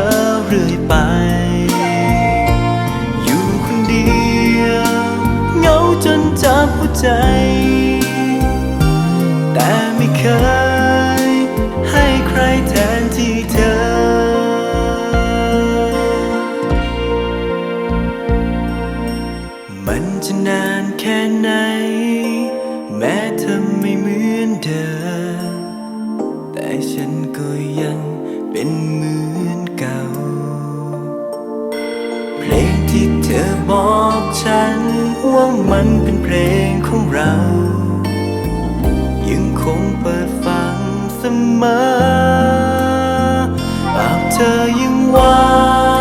อเรื่อยไป อยู่คนเดียวเหงาจนจับหัวใจ แต่ไม่เคย ให้ใครแทนที่เธอ มันจะนานแค่ไหน แม้เธอไม่เหมือนเดิมแต่ฉันก็ยังเป็นเหมือน ธอบอกฉันว่ามันเป็นเพลงของเรา ยังคงเปิดฟังเสมอภาพเธอยังวา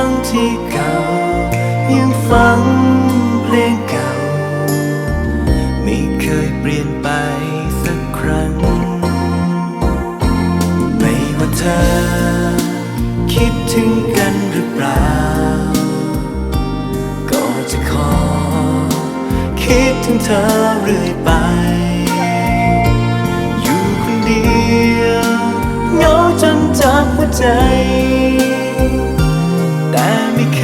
งที่เก่า ยังฟังเพลงเก่า ไม่เคยเปลี่ยนไปสักครั้ง ไม่ว่าเธอ คิดถึงกัน คิดถึงเธอเรื่อยไป อยู่คนเดียวเหงาจนจากหัวใจ แต่ไม่เค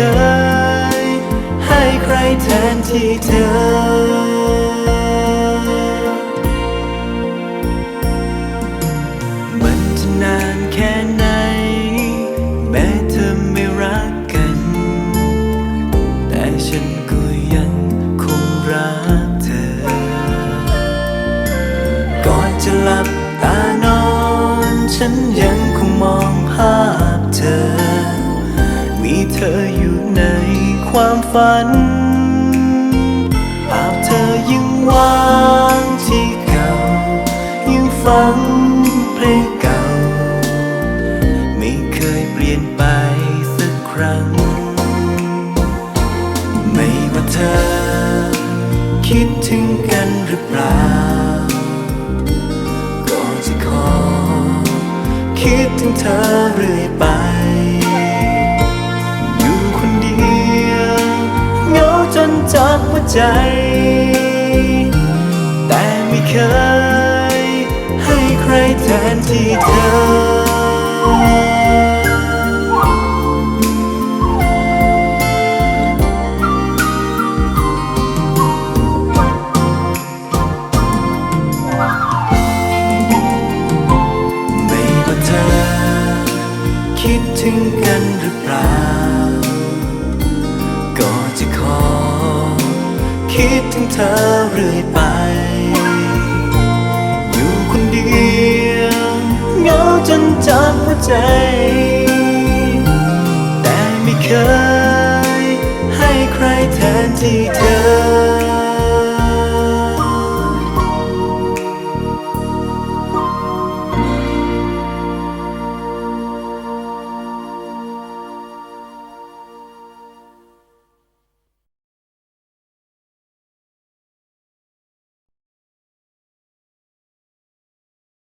ย ให้ใครแทนที่เธอ จะหลับตานอน ฉันยังคงมองภาพเธอ มีเธออยู่ในความฝัน ใจ แต่ไม่เคย ให้ใครแทนที่เธอไม่ว่าเธอคิดถึงกันหรือเปล่า คิดถึงเธอเรื่อยไป อยู่คนเดียวเหงาจนจับหัวใจ แต่ไม่เคยให้ใครแทนที่เธอ